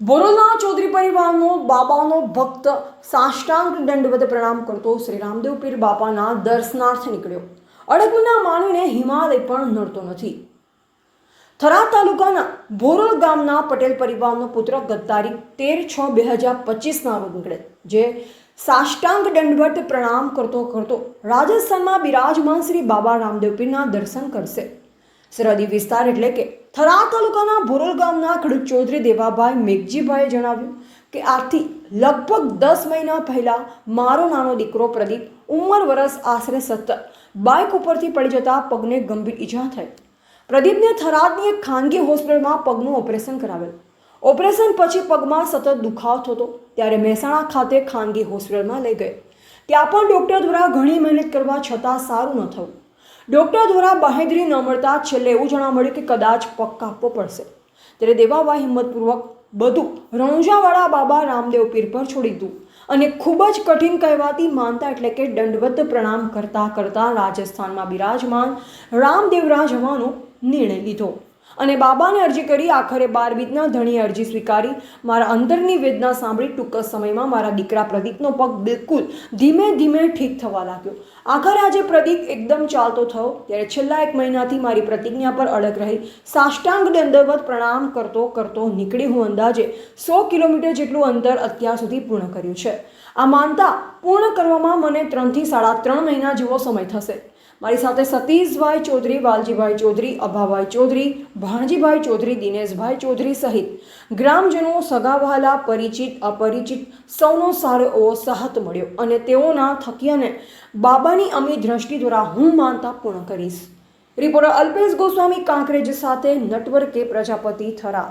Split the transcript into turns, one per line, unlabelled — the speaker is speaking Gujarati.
બોરોલના ચૌધરી પરિવારનો બાબાનો ભક્ત સાષ્ટાંગ દંડવત પ્રણામ કરતો શ્રી રામદેવ પીર બાપાના દર્શનાર્થે નીકળ્યો. અડગુના માનવીને હિમાલય પણ નડતો નથી. થરાદ તાલુકાના બોરોલ ગામના પટેલ પરિવારનો પુત્ર ગત તારીખ તેર છ બે હજાર પચીસના રોજ નીકળે, જે સાષ્ટાંગ દંડવત પ્રણામ કરતો કરતો રાજસ્થાનમાં બિરાજમાન શ્રી બાબા રામદેવ પીરના દર્શન કરશે. સરહદી વિસ્તાર એટલે કે થરાદ તાલુકાના ભોરલ ગામના ખેડૂત ચૌધરી દેવાભાઈ મેઘજીભાઈએ જણાવ્યું કે આજથી લગભગ દસ મહિના પહેલાં મારો નાનો દીકરો પ્રદીપ ઉંમર વરસ આશરે સત્તર બાઇક ઉપરથી પડી જતા પગને ગંભીર ઈજા થઈ. પ્રદીપને થરાદની એક ખાનગી હોસ્પિટલમાં પગનું ઓપરેશન કરાવેલ. ઓપરેશન પછી પગમાં સતત દુખાવો થતો ત્યારે મહેસાણા ખાતે ખાનગી હોસ્પિટલમાં લઈ ગઈ. ત્યાં પણ ડૉક્ટર દ્વારા ઘણી મહેનત કરવા છતાં સારું ન થયું. ડૉક્ટર દ્વારા બાહેધરી ન મળતા છેલ્લે એવું જાણવા મળ્યું કે કદાચ પગ કાપવો પડશે. ત્યારે દેવાભાઈ હિંમતપૂર્વક બધું રણુજાવાળા બાબા રામદેવ પીર પર છોડી દીધું અને ખૂબ જ કઠિન કહેવાતી માનતા એટલે કે દંડવત પ્રણામ કરતા કરતાં રાજસ્થાનમાં બિરાજમાન રામદેવરાજ હોવાનો નિર્ણય લીધો. અને બાબાને અરજી કરી આખરે બાર બીજના ધણીએ અરજી સ્વીકારી. મારા અંદરની વેદના સાંભળી ટૂંક સમયમાં મારા દીકરા પ્રદીપનો પગ બિલકુલ ધીમે ધીમે ઠીક થવા લાગ્યો. આખરે આજે પ્રદીપ એકદમ ચાલતો થયો. ત્યારે છેલ્લા એક મહિનાથી મારી પ્રતિજ્ઞા પર અડગ રહી. સાષ્ટાંગ દંડવત પ્રણામ કરતો કરતો નીકળી હું અંદાજે સો કિલોમીટર જેટલું અંતર અત્યાર સુધી પૂર્ણ કર્યું છે. આ માનતા પૂર્ણ કરવામાં મને ત્રણથી સાડા ત્રણ મહિના જેવો સમય થશે. મારી સાથે સતીશભાઈ ચૌધરી, વાલજીભાઈ ચૌધરી, અભાભાઈ ચૌધરી, ભાણજીભાઈ ચૌધરી, દિનેશભાઈ ચૌધરી સહિત ગ્રામજનો સગાવહાલા પરિચિત, અપરિચિત સૌનો સારો એવો સાહત મળ્યો અને તેઓના થકી બાબાની અમી દ્રષ્ટિ દ્વારા હું માનતા પૂર્ણ કરીશ. રિપોર્ટર અલ્પેશ ગોસ્વામી, કાંકરેજ સાથે નટવર્કે પ્રજાપતિ થરા